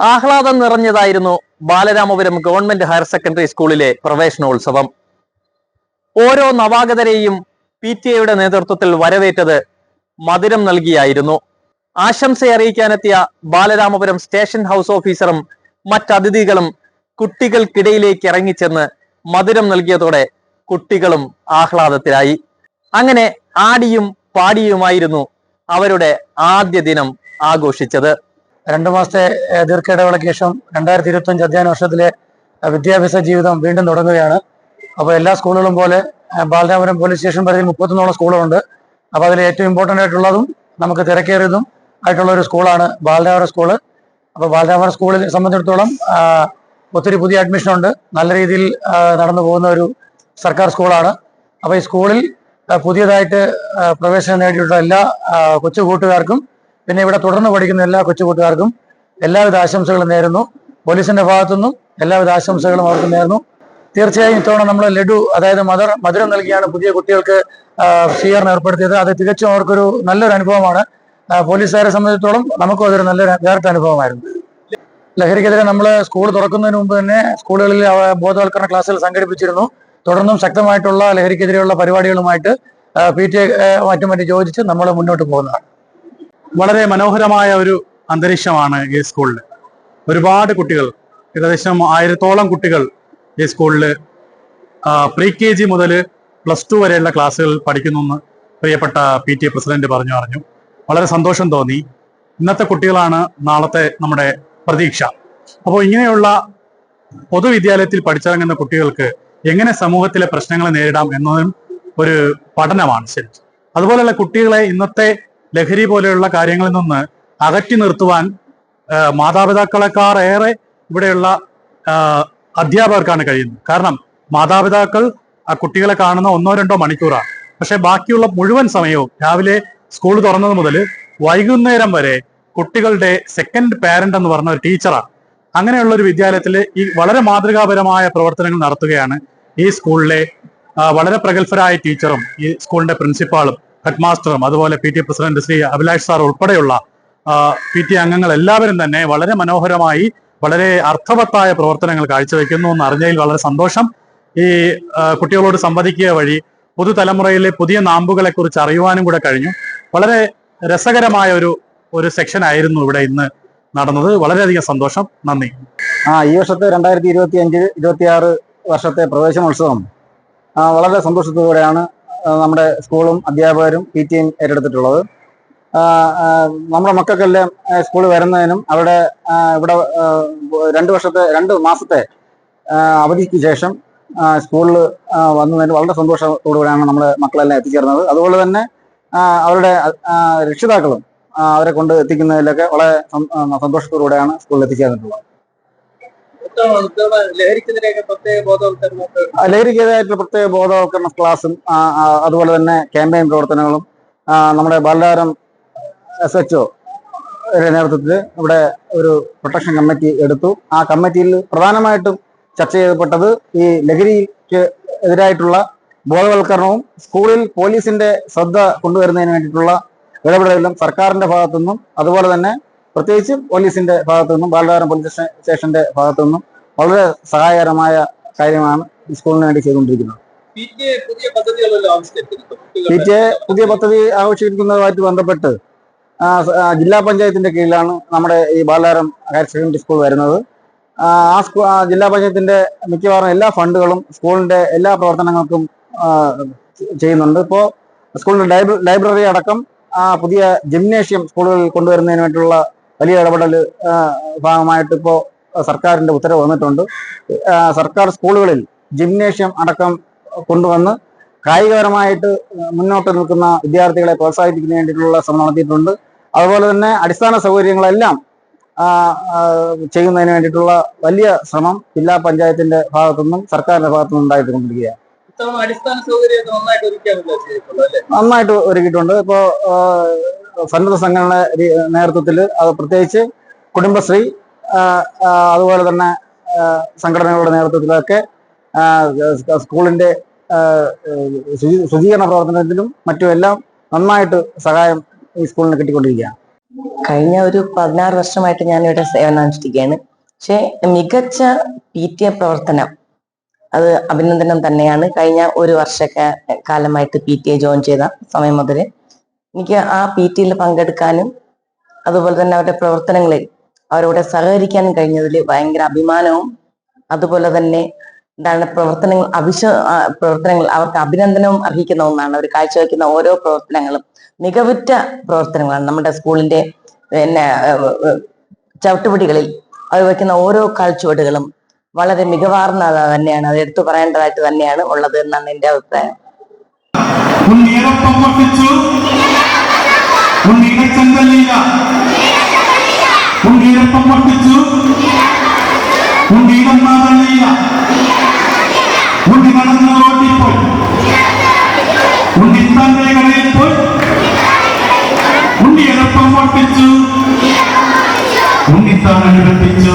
ആഹ്ലാദം നിറഞ്ഞതായിരുന്നു Balaramapuram government higher secondary സ്കൂളിലെ പ്രവേശനോത്സവം. ഓരോ നവാഗതരെയും പി ടി എയുടെ നേതൃത്വത്തിൽ വരവേറ്റത് മധുരം നൽകിയായിരുന്നു. ആശംസ അറിയിക്കാനെത്തിയ ബാലരാമപുരം സ്റ്റേഷൻ ഹൗസ് ഓഫീസറും മറ്റതിഥികളും കുട്ടികൾക്കിടയിലേക്ക് ഇറങ്ങിച്ചെന്ന് മധുരം നൽകിയതോടെ കുട്ടികളും ആഹ്ലാദത്തിലായി. അങ്ങനെ ആടിയും പാടിയുമായിരുന്നു അവരുടെ ആദ്യ ദിനം ആഘോഷിച്ചത്. രണ്ടു മാസത്തെ ഏഹ്, ദീർഘ ഇടവേളയ്ക്ക് ശേഷം രണ്ടായിരത്തി ഇരുപത്തി അഞ്ച് അധ്യയന വർഷത്തിലെ വിദ്യാഭ്യാസ ജീവിതം വീണ്ടും തുടങ്ങുകയാണ്. അപ്പോൾ എല്ലാ സ്കൂളുകളും പോലെ ബാലരാമപുരം പോലീസ് സ്റ്റേഷൻ പരിധിയിൽ മുപ്പത്തൊന്നോളം സ്കൂളുകളുണ്ട്. അപ്പോൾ അതിൽ ഏറ്റവും ഇമ്പോർട്ടന്റ് ആയിട്ടുള്ളതും നമുക്ക് തിരക്കേറിയതും ആയിട്ടുള്ള ഒരു സ്കൂളാണ് ബാലരാമപുരം സ്കൂൾ. അപ്പോൾ ബാലരാമപുരം സ്കൂളിൽ സംബന്ധിച്ചിടത്തോളം ഒത്തിരി പുതിയ അഡ്മിഷൻ ഉണ്ട്. നല്ല രീതിയിൽ നടന്നു പോകുന്ന ഒരു സർക്കാർ സ്കൂളാണ്. അപ്പോൾ ഈ സ്കൂളിൽ പുതിയതായിട്ട് പ്രവേശനം നേടിയിട്ടുള്ള എല്ലാ കൊച്ചു കൂട്ടുകാർക്കും പിന്നെ ഇവിടെ തുടർന്ന് പഠിക്കുന്ന എല്ലാ കൊച്ചുകൂട്ടുകാർക്കും എല്ലാവിധ ആശംസകളും നേരുന്നു. പോലീസിന്റെ ഭാഗത്തുനിന്നും എല്ലാവിധ ആശംസകളും അവർക്ക് നേരുന്നു. തീർച്ചയായും ഇത്തവണ നമ്മൾ ലഡു അതായത് മധുര മധുരം നൽകിയാണ് പുതിയ കുട്ടികൾക്ക് സ്വീകരണം ഏർപ്പെടുത്തിയത്. അത് തികച്ചും അവർക്കൊരു നല്ലൊരു അനുഭവമാണ്. പോലീസുകാരെ സംബന്ധിച്ചിടത്തോളം നമുക്കും അതൊരു നല്ലൊരു വേറിട്ട അനുഭവമായിരുന്നു. ലഹരിക്കെതിരെ നമ്മൾ സ്കൂൾ തുറക്കുന്നതിന് മുമ്പ് തന്നെ സ്കൂളുകളിൽ ബോധവൽക്കരണ ക്ലാസ്സുകൾ സംഘടിപ്പിച്ചിരുന്നു. തുടർന്നും ശക്തമായിട്ടുള്ള ലഹരിക്കെതിരെയുള്ള പരിപാടികളുമായിട്ട് പി ടി മറ്റും മറ്റും യോജിച്ച് നമ്മൾ മുന്നോട്ട് പോകുന്നതാണ്. വളരെ മനോഹരമായ ഒരു അന്തരീക്ഷമാണ് ഈ സ്കൂളിൽ ഒരുപാട് കുട്ടികൾ ഏകദേശം ആയിരത്തോളം കുട്ടികൾ ഈ സ്കൂളിൽ പ്രീ കെ ജി മുതൽ പ്ലസ് ടു വരെയുള്ള ക്ലാസ്സുകൾ പഠിക്കുന്നു പ്രിയപ്പെട്ട പി ടി എ പ്രസിഡന്റ് പറഞ്ഞു പറഞ്ഞു വളരെ സന്തോഷം തോന്നി. ഇന്നത്തെ കുട്ടികളാണ് നാളത്തെ നമ്മുടെ പ്രതീക്ഷ. അപ്പോൾ ഇങ്ങനെയുള്ള പൊതുവിദ്യാലയത്തിൽ പഠിച്ചിറങ്ങുന്ന കുട്ടികൾക്ക് എങ്ങനെ സമൂഹത്തിലെ പ്രശ്നങ്ങളെ നേരിടാം എന്നതും ഒരു പഠനമാണ് ശരി അതുപോലെയുള്ള കുട്ടികളെ ഇന്നത്തെ ലഹരി പോലെയുള്ള കാര്യങ്ങളിൽ നിന്ന് അകറ്റി നിർത്തുവാൻ മാതാപിതാക്കളെക്കാർ ഏറെ ഇവിടെയുള്ള അധ്യാപകർക്കാണ് കഴിയുന്നത്. കാരണം മാതാപിതാക്കൾ ആ കുട്ടികളെ കാണുന്ന ഒന്നോ രണ്ടോ മണിക്കൂറാണ്. പക്ഷെ ബാക്കിയുള്ള മുഴുവൻ സമയവും രാവിലെ സ്കൂൾ തുറന്നത് മുതൽ വൈകുന്നേരം വരെ കുട്ടികളുടെ സെക്കൻഡ് പാരന്റ് എന്ന് പറഞ്ഞ ഒരു ടീച്ചറാണ് അങ്ങനെയുള്ള ഒരു വിദ്യാലയത്തിൽ ഈ വളരെ മാതൃകാപരമായ പ്രവർത്തനങ്ങൾ നടത്തുകയാണ് ഈ സ്കൂളിലെ വളരെ പ്രഗത്ഭരായ ടീച്ചറും ഈ സ്കൂളിന്റെ പ്രിൻസിപ്പാളും ഹെഡ് മാസ്റ്ററും അതുപോലെ P T president Shri Abhilash sir ഉൾപ്പെടെയുള്ള പി ടി അംഗങ്ങൾ എല്ലാവരും തന്നെ വളരെ മനോഹരമായി വളരെ അർത്ഥവത്തായ പ്രവർത്തനങ്ങൾ കാഴ്ചവെക്കുന്നു എന്ന് അറിഞ്ഞതിൽ വളരെ സന്തോഷം. ഈ കുട്ടികളോട് സംവദിക്കുക വഴി പുതുതലമുറയിലെ പുതിയ നാമ്പുകളെ കുറിച്ച് അറിയുവാനും കൂടെ കഴിഞ്ഞു. വളരെ രസകരമായ ഒരു ഒരു സെക്ഷൻ ആയിരുന്നു ഇവിടെ ഇന്ന് നടന്നത്. വളരെയധികം സന്തോഷം. നന്ദി. ആ ഈ വർഷത്തെ രണ്ടായിരത്തി ഇരുപത്തി അഞ്ച് ഇരുപത്തി ആറ് വർഷത്തെ പ്രവേശനോത്സവം വളരെ സന്തോഷത്തോടെയാണ് നമ്മുടെ സ്കൂളും അധ്യാപകരും പി ടി എം ഏറ്റെടുത്തിട്ടുള്ളത്. നമ്മുടെ മക്കൾക്കെല്ലാം സ്കൂളിൽ വരുന്നതിനും അവിടെ ഇവിടെ രണ്ട് വർഷത്തെ രണ്ട് മാസത്തെ അവധിക്ക് ശേഷം സ്കൂളിൽ വന്നതിന് വളരെ സന്തോഷത്തോടുകൂടിയാണ് നമ്മുടെ മക്കളെല്ലാം എത്തിച്ചേർന്നത്. അതുപോലെ തന്നെ അവരുടെ രക്ഷിതാക്കളും അവരെ കൊണ്ട് എത്തിക്കുന്നതിലൊക്കെ വളരെ സന്തോഷത്തോടുകൂടെയാണ് സ്കൂളിൽ എത്തിച്ചേർന്നിട്ടുള്ളത് ലഹരിക്കെതിരെയൊക്കെ പ്രത്യേക ബോധവൽക്കരണം ആ, ലഹരിക്കെതിരായിട്ടുള്ള പ്രത്യേക ബോധവൽക്കരണ ആ, അതുപോലെ തന്നെ ക്യാമ്പയിൻ പ്രവർത്തനങ്ങളും നമ്മുടെ ബാലാരം എസ് എച്ച് നേതൃത്വത്തിൽ ഇവിടെ ഒരു പ്രൊട്ടക്ഷൻ കമ്മിറ്റി എടുത്തു. ആ കമ്മിറ്റിയിൽ പ്രധാനമായിട്ടും ചർച്ച ചെയ്യപ്പെട്ടത് ഈ ലഹരിക്ക് എതിരായിട്ടുള്ള ബോധവൽക്കരണവും സ്കൂളിൽ പോലീസിന്റെ ശ്രദ്ധ കൊണ്ടുവരുന്നതിന് വേണ്ടിയിട്ടുള്ള ഇടപെടലും സർക്കാരിന്റെ ഭാഗത്തു നിന്നും അതുപോലെ തന്നെ പ്രത്യേകിച്ച് പോലീസിന്റെ ഭാഗത്തു നിന്നും ബാലതാരം പോലീസ് സ്റ്റേ- സ്റ്റേഷന്റെ ഭാഗത്തു നിന്നും വളരെ സഹായകരമായ കാര്യമാണ് സ്കൂളിന് വേണ്ടി ചെയ്തുകൊണ്ടിരിക്കുന്നത്. പി ടി എ പുതിയ പദ്ധതി ആഘോഷിക്കുന്നതുമായിട്ട് ബന്ധപ്പെട്ട് ജില്ലാ പഞ്ചായത്തിന്റെ കീഴിലാണ് നമ്മുടെ ഈ ബാലാരം ഹയർ സെക്കൻഡറി സ്കൂൾ വരുന്നത്. ആ സ്കൂ ജില്ലാ പഞ്ചായത്തിന്റെ മിക്കവാറും എല്ലാ ഫണ്ടുകളും സ്കൂളിന്റെ എല്ലാ പ്രവർത്തനങ്ങൾക്കും ചെയ്യുന്നുണ്ട്. ഇപ്പോൾ സ്കൂളിന്റെ ലൈബ്രറി അടക്കം പുതിയ ജിംനേഷ്യം സ്കൂളുകളിൽ കൊണ്ടുവരുന്നതിന് വേണ്ടിയിട്ടുള്ള വലിയ ഇടപെടൽ ഭാഗമായിട്ട് ഇപ്പോൾ സർക്കാരിന്റെ ഉത്തരവ് വന്നിട്ടുണ്ട്. സർക്കാർ സ്കൂളുകളിൽ ജിംനേഷ്യം അടക്കം കൊണ്ടുവന്ന് കായികപരമായിട്ട് മുന്നോട്ട് നിൽക്കുന്ന വിദ്യാർത്ഥികളെ പ്രോത്സാഹിപ്പിക്കുന്ന വേണ്ടിയിട്ടുള്ള ശ്രമം നടത്തിയിട്ടുണ്ട്. അതുപോലെ തന്നെ അടിസ്ഥാന സൗകര്യങ്ങളെല്ലാം ചെയ്യുന്നതിന് വേണ്ടിയിട്ടുള്ള വലിയ ശ്രമം ജില്ലാ പഞ്ചായത്തിന്റെ ഭാഗത്തുനിന്നും സർക്കാരിന്റെ ഭാഗത്തുനിന്നും ഉണ്ടായിട്ടുകൊണ്ടിരിക്കുകയാണ് നന്നായിട്ട് ഒരുക്കിയിട്ടുണ്ട്. ഇപ്പോൾ സന്നദ്ധ സംഘടനയുടെ നേതൃത്വത്തിൽ അത് പ്രത്യേകിച്ച് കുടുംബശ്രീ അതുപോലെ തന്നെ സംഘടനകളുടെ നേതൃത്വത്തിലൊക്കെ സ്കൂളിന്റെ ശുചീകരണ പ്രവർത്തനത്തിലും മറ്റുമെല്ലാം നന്നായിട്ട് സഹായം ഈ സ്കൂളിന് കിട്ടിക്കൊണ്ടിരിക്കുകയാണ്. കഴിഞ്ഞ ഒരു പതിനാറ് വർഷമായിട്ട് ഞാൻ ഇവിടെ സേവനം അനുഷ്ഠിക്കുകയാണ് പക്ഷെ മികച്ച പി ടി എ പ്രവർത്തനം അത് അഭിനന്ദനം തന്നെയാണ്. കഴിഞ്ഞ ഒരു വർഷ കാലമായിട്ട് പി ടി എ ജോയിൻ ചെയ്ത സമയം മുതൽ എനിക്ക് ആ പി ടിയിൽ പങ്കെടുക്കാനും അതുപോലെ തന്നെ അവരുടെ പ്രവർത്തനങ്ങളിൽ അവരോട് സഹകരിക്കാനും കഴിഞ്ഞതിൽ ഭയങ്കര അഭിമാനവും അതുപോലെ തന്നെ എന്താണ് പ്രവർത്തനങ്ങൾ അവിശ പ്രവർത്തനങ്ങൾ അവർക്ക് അഭിനന്ദനവും അർഹിക്കുന്ന ഒന്നാണ്. അവർ കാഴ്ചവെക്കുന്ന ഓരോ പ്രവർത്തനങ്ങളും മികവുറ്റ പ്രവർത്തനങ്ങളാണ്. നമ്മുടെ സ്കൂളിന്റെ പിന്നെ ചവിട്ടുപിടികളിൽ അവർ വയ്ക്കുന്ന ഓരോ കാഴ്ചവടുകളും വളരെ മികവാർന്ന തന്നെയാണ്. അത് എടുത്തു പറയേണ്ടതായിട്ട് തന്നെയാണ് ഉള്ളത് എന്നാണ് എന്റെ അഭിപ്രായം. ചെന്തല്ലില്ല ഉണ്ണിയരപ്പം പൊട്ടിച്ചു. ഉണ്ണിയുടെ മാതള്ളിയില്ല ഉണ്ണി നടന്ന് ഓട്ടിപ്പോയി ഉണ്ണിത്താന്റെ കടയിൽ പോയി. ഉണ്ണിയരപ്പം പൊട്ടിച്ചു. ഉണ്ടിത്താൻ അനുബന്ധിച്ചു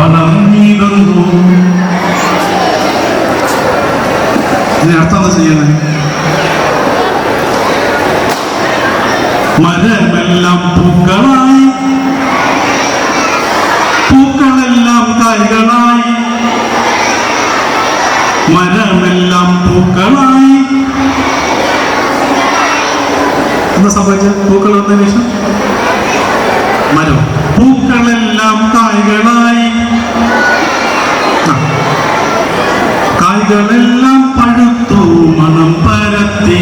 വളർന്നിടുന്നു ഇതിന് അർത്ഥം എന്താ ചെയ്യുന്നത് മരമെല്ലാം പൂക്കളായി. പൂക്കളെല്ലാം കായ്കളായി. മരമെല്ലാം പൂക്കളായി. എന്താ സംഭവിച്ചത്? പൂക്കൾ വന്നതിന് ശേഷം? മരം. പൂക്കളെല്ലാം കായ്കളായി. കായ്കളെല്ലാം പഴുത്തു മണം പരത്തി.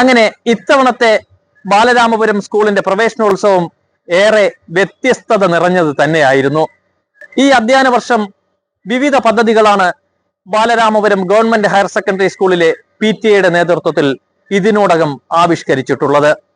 അങ്ങനെ ഇത്തവണത്തെ ബാലരാമപുരം സ്കൂളിന്റെ പ്രവേശനോത്സവം ഏറെ വ്യത്യസ്തത നിറഞ്ഞത് തന്നെയായിരുന്നു. ഈ അധ്യയന വർഷം വിവിധ പദ്ധതികളാണ് ബാലരാമപുരം ഗവൺമെന്റ് ഹയർ സെക്കൻഡറി സ്കൂളിലെ പി ടി എയുടെ നേതൃത്വത്തിൽ ഇതിനോടകം ആവിഷ്കരിച്ചിട്ടുള്ളത്.